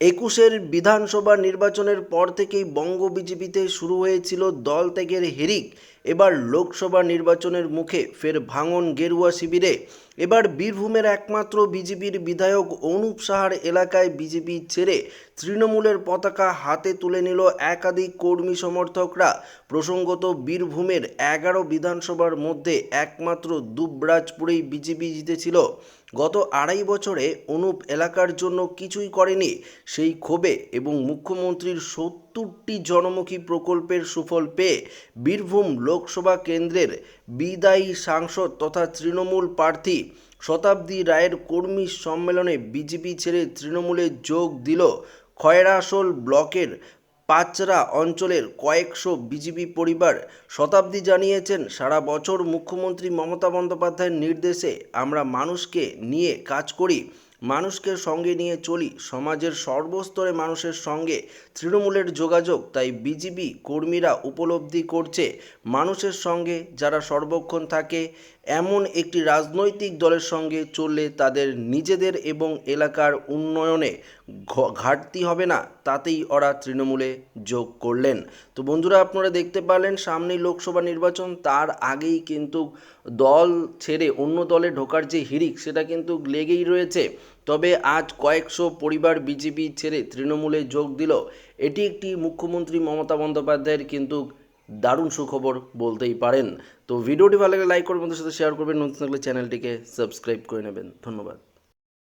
একুশের বিধানসভা নির্বাচনের পর থেকেই বঙ্গ বিজেপিতে শুরু হয়েছিল দল ত্যাগের হেরিক। এবার লোকসভা নির্বাচনের মুখে ফের ভাঙন গেরুয়া শিবিরে। এবার বীরভূমের একমাত্র বিজেপির বিধায়ক অনুপ সাহার এলাকায় বিজেপি ছেড়ে তৃণমূলের পতাকা হাতে তুলে নিল একাধিক কর্মী সমর্থকরা। প্রসঙ্গত বীরভূমের এগারো বিধানসভার মধ্যে একমাত্র দুবরাজপুরেই বিজেপি জিতেছিল। গত আড়াই বছরে অনুপ এলাকার জন্য কিছুই করেনি। সেই ক্ষোভে এবং মুখ্যমন্ত্রীর সত্তরটি জনমুখী প্রকল্পের সুফল পেয়ে বীরভূম লোকসভা কেন্দ্রের বিদায়ী সাংসদ তথা তৃণমূল প্রার্থী শতাব্দী রায়ের কর্মী সম্মেলনে বিজেপি ছেড়ে তৃণমূলে যোগ দিল খয়রাসোল ব্লকের পাচরা অঞ্চলের কয়েকশো বিজেপি পরিবার। শতাব্দী জানিয়েছেন, সারা বছর মুখ্যমন্ত্রী মমতা বন্দ্যোপাধ্যায়ের নির্দেশে আমরা মানুষকে নিয়ে কাজ করি। মানুষকে সঙ্গে নিয়ে চলি, সমাজের সর্বস্তরে মানুষের সঙ্গে। তৃণমূলের যোগাযোগ, তাই বিজিবি কর্মীরা উপলব্ধি করছে, মানুষের সঙ্গে যারা সর্বক্ষণ থাকে এমন একটি রাজনৈতিক দলের সঙ্গে চললে তাদের নিজেদের এবং এলাকার উন্নয়নে ঘাটতি হবে না, তাতেই ওরা তৃণমূলে যোগ করলেন। তো বন্ধুরা, আপনারা দেখতে পারলেন সামনেই লোকসভা নির্বাচন, তার আগেই কিন্তু দল ছেড়ে অন্য দলে ঢোকার যে হিড়িক, সেটা কিন্তু লেগেই রয়েছে। তবে আজ কয়েকশো পরিবার বিজেপি ছেড়ে তৃণমূলে যোগ দিল। এটি একটি মুখ্যমন্ত্রী মমতা বন্দ্যোপাধ্যায়ের কিন্তু দারুণ সুখবর বলতেই পারেন। তো ভিডিওটি ভালো লাগলে লাইক করবেন বন্ধুর সাথে শেয়ার করবেন। নতুন থাকলে চ্যানেলটিকে সাবস্ক্রাইব করে নেবেন। ধন্যবাদ।